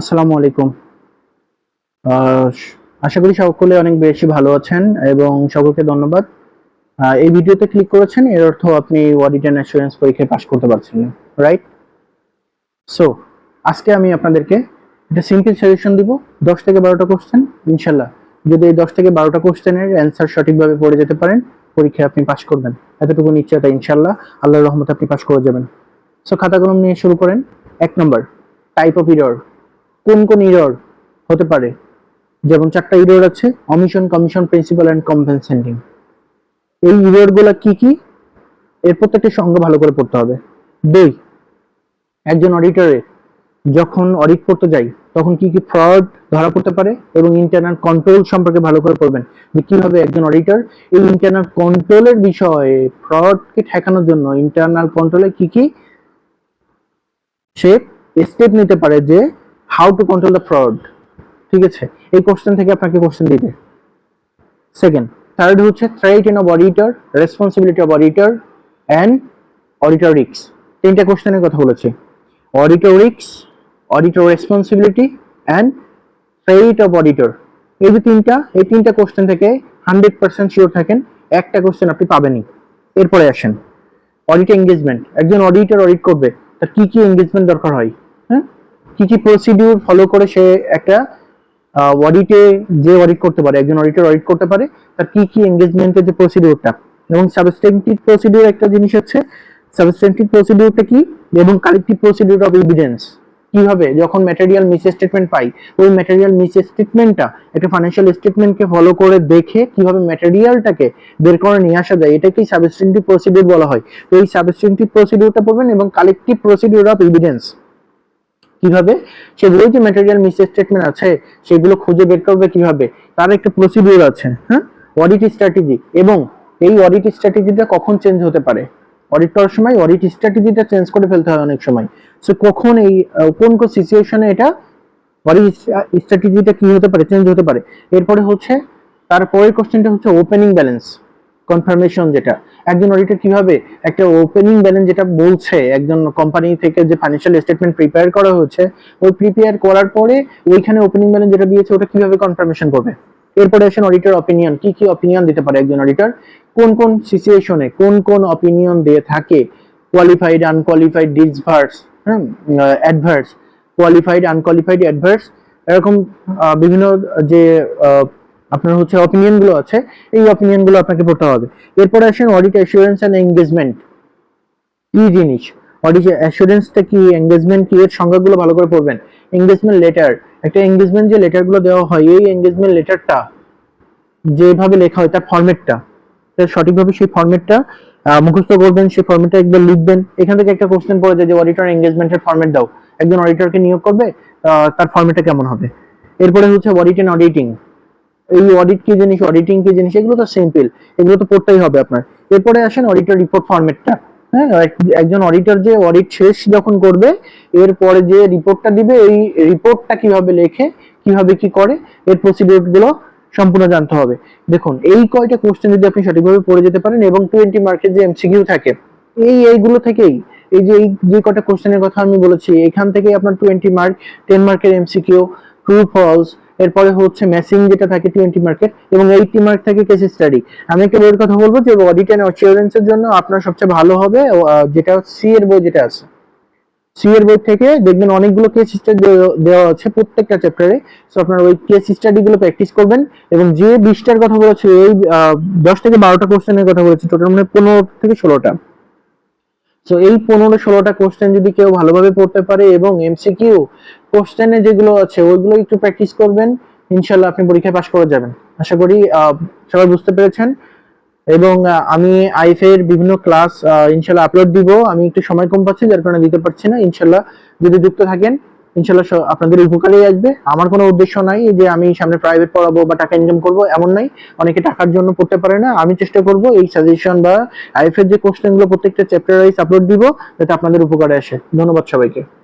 আসসালামু আলাইকুম। আশা করি সকলে অনেক বেশি ভালো আছেন এবং সকলকে ধন্যবাদ। এই ভিডিওতে ক্লিক করেছেন, এর অর্থ আপনি অডিট অ্যাসুরেন্স পরীক্ষায় পাশ করতে পারছেন রাইট সো আজকে আমি আপনাদেরকে একটা সিম্পল সাজেশন দিব, দশ থেকে বারোটা কোশ্চেন ইনশাল্লাহ যদি এই দশ থেকে বারোটা কোশ্চেনের অ্যান্সার সঠিকভাবে পড়ে যেতে পারেন, পরীক্ষায় আপনি পাশ করবেন। এতটুকু নিশ্চয়তা ইনশাল্লাহ আল্লাহর রহমতে আপনি পাশ করে যাবেন। সো খাতা কলম নিয়ে শুরু করেন। এক নম্বর টাইপ অফ ইরর কোন কোন ইরর হতে পারে? যেমন চারটা ইরর আছে omission commission principal and compensating এই ইররগুলা কি কি? এর প্রত্যেকটি সংজ্ঞা ভালো করে পড়তে হবে। দুই, একজন অডিটরে যখন অডিট করতে যাই, তখন কি কি ফ্রড ধরা পড়তে পারে এবং ইন্টারনাল কন্ট্রোল সম্পর্কে ভালো করে পড়বেন যে কীভাবে একজন অডিটর এই ইন্টারনাল কন্ট্রোলের বিষয়ে ফ্রডকে ঠেকানোর জন্য ইন্টারনাল কন্ট্রোলে কি কি সে স্টেপ নিতে পারে যে how to control the fraud ঠিক আছে? এই কোশ্চেন থেকে আপনাকে কোশ্চেন দিবে। সেকেন্ড থার্ড হচ্ছে threat in of auditor responsibility of auditor and auditor রিক্স তিনটা কোশ্চেনের কথা বলেছি। অডিটর রিক্স auditor responsibility and threat of auditor এই যে তিনটা, এই তিনটা কোশ্চেন থেকে হান্ড্রেড পার্সেন্ট শিওর থাকেন, একটা কোশ্চেন আপনি পাবেনই। এরপরে আসেন। অডিট এঙ্গেজমেন্ট একজন অডিটর অডিট করবে, তার কি কি এঙ্গেজমেন্ট দরকার হয়? হ্যাঁ? কি কি প্রসিডিউর ফলো করে সে একটা অডিটে যে অডিট করতে পারে, একজন অডিটর অডিট করতে পারে, তার কি কি এঙ্গেজমেন্টের যে প্রসিডিউরটা এবং সাবস্টেন্টিভ প্রসিডিউর একটা জিনিস হচ্ছে সাবস্টেন্টিভ প্রসিডিউরটা কি? এবং কালেক্টিভ প্রসিডিউর অফ এভিডেন্স কীভাবে? যখন ম্যাটেরিয়াল মিস স্টেটমেন্ট পাই, ওই ম্যাটেরিয়াল মিস স্টেটমেন্টটা একটা ফাইন্যান্সিয়াল স্টেটমেন্টকে ফলো করে দেখে কীভাবে ম্যাটেরিয়ালটাকে বের করে নিয়ে আসা যায়, এটাকেই সাবস্টেন্টিভ প্রসিডিউর বলা হয়। তো এই সাবস্টেন্টিভ প্রসিডিউরটা পড়বেন এবং কালেক্টিভ প্রসিডিউর অফ এভিডেন্স কীভাবে? সেগুলো যে ম্যাটেরিয়াল মিস স্টেটমেন্ট আছে, সেগুলো খুঁজে বের করবে কীভাবে? তার একটা প্রসিডিউর আছে হ্যাঁ? অডিট স্ট্র্যাটেজি এবং এই অডিট স্ট্র্যাটেজিটা কখন চেঞ্জ হতে পারে? অডিট করার সময় অডিট স্ট্র্যাটেজিটা চেঞ্জ করে ফেলতে হয় অনেক সময়। সো কখন এই কোন কোন সিচুয়েশনে এটা অডিট স্ট্র্যাটেজিটা কি হতে পারে চেঞ্জ হতে পারে? এরপরে হচ্ছে তারপরের কোশ্চেনটা হচ্ছে ওপেনিং ব্যালেন্স কনফার্মেশন যেটা। একজন অডিটর কীভাবে একটা ওপেনিং ব্যালেন্স যেটা বলছে, একজন কোম্পানি থেকে যে ফাইন্যান্সিয়াল স্টেটমেন্ট প্রিপেয়ার করা হচ্ছে ওই প্রিপেয়ার করার পরে ওইখানে ওপেনিং ব্যালেন্স যেটা দিয়েছে, ওটা কীভাবে কনফার্মেশন করবে? এরপরে আসেন অডিটর অপিনিয়ন কি কি অপিনিয়ন দিতে পারে একজন অডিটর কোন কোন সিচুয়েশনে কোন কোন অপিনিয়ন দিয়ে থাকে? কোয়ালিফাইড আনকোয়ালিফাইড ডিসভার্স হ্যাঁ অ্যাডভার্স কোয়ালিফাইড আনকোয়ালিফাইড অ্যাডভার্স এরকম বিভিন্ন যে আপনার হচ্ছে অপিনিয়নগুলো আছে, এই অপিনিয়নগুলো আপনাকে পড়তে হবে। এরপরে আসেন অডিট অ্যাসুরেন্স এন্ড এঙ্গেজমেন্ট কি জিনিস? অডিট অ্যাসুরেন্সটা কি? এঙ্গেজমেন্ট কি? এর সংজ্ঞাগুলো ভালো করে পড়বেন। এঙ্গেজমেন্ট লেটার একটা এঙ্গেজমেন্ট যে লেটারগুলো দেওয়া হয়, এই এঙ্গেজমেন্ট লেটারটা যেভাবে লেখা হয়, তার ফরম্যাটটা সঠিকভাবে সেই ফরম্যাটটা মুখস্থ করবেন, সেই ফরম্যাটটা একবার লিখবেন। এখান থেকে একটা কোশ্চেন পড়ে যায় যে অডিটর এঙ্গেজমেন্টের ফরম্যাট দাও। একজন অডিটরকে নিয়োগ করবে তার ফরম্যাটটা কেমন হবে? এরপরে হচ্ছে অডিট এন্ড অডিটিং এই অডিট কি জিনিস অডিটিং কি জিনিস, এগুলো তো সিম্পল এগুলো তো পড়তেই হবে আপনার। এরপরে আসেন অডিটর রিপোর্ট ফরম্যাটটা হ্যাঁ একজন অডিটর যে অডিট শেষ যখন করবে, এরপরে যে রিপোর্টটা দিবে, এই রিপোর্টটা কীভাবে লেখে, কীভাবে কি করে, এর প্রসিডিউরগুলো সম্পূর্ণ জানতে হবে। দেখুন, এই কয়টা কোশ্চেন যদি আপনি সঠিকভাবে পড়ে যেতে পারেন এবং টোয়েন্টি মার্কের যে এমসিকিউ থাকে, এই, এইগুলো থেকেই, এই যে এই যে কটা কোশ্চেনের কথা আমি বলেছি, এখান থেকে আপনার টোয়েন্টি মার্ক টেন মার্কের এমসিকিউ ট্রু ফলস এরপরে হচ্ছে ম্যাসিং যেটা থাকে টোয়েন্টি মার্কের এবং এইটি মার্ক থাকে কেস স্টাডি আমি একটা বইয়ের কথা বলব যে অডিট অ্যান্ড অ্যাসিওরেন্সের জন্য আপনার সবচেয়ে ভালো হবে যেটা সি এর বই যেটা আছে। সি এর বই থেকে দেখবেন অনেকগুলো কেস স্টাডি দেওয়া আছে প্রত্যেকটা চ্যাপ্টারে সো আপনার ওই কেস স্টাডি গুলো প্র্যাকটিস করবেন এবং যে বিশটার কথা বলেছি, এই দশ থেকে বারোটা কোশ্চেনের কথা বলেছে টোটাল মানে পনেরো থেকে ষোলোটা। সো এই পনেরো ষোলোটা কোশ্চেন যদি কেউ ভালোভাবে পড়তে পারে এবং এমসিকিউ কোশ্চেনে যেগুলো আছে, ওইগুলো একটু প্র্যাকটিস করবেন, ইনশাল্লাহ আপনি পরীক্ষায় পাশ করে যাবেন। আশা করি সবাই বুঝতে পেরেছেন। এবং আমি আইফ এর বিভিন্ন ক্লাস ইনশাল্লাহ আপলোড দিব। আমি একটু সময় কম পাচ্ছি, যার কারণে দিতে পারছি না। ইনশাল্লাহ যদি যুক্ত থাকেন ইনশাল্লাহ আপনাদের উপকারেই আসবে। আমার কোনো উদ্দেশ্য নাই যে আমি সামনে প্রাইভেট পড়াবো বা টাকা ইনকাম করব, এমন নাই। অনেকে টাকার জন্য পড়তে পারে না। আমি চেষ্টা করব এই সাজেশন বা আইএফ এর যে কোশ্চেনগুলো প্রত্যেকটা চ্যাপ্টার ওয়াইজ আপলোড দিব, যাতে আপনাদের উপকারে আসে। ধন্যবাদ সবাইকে।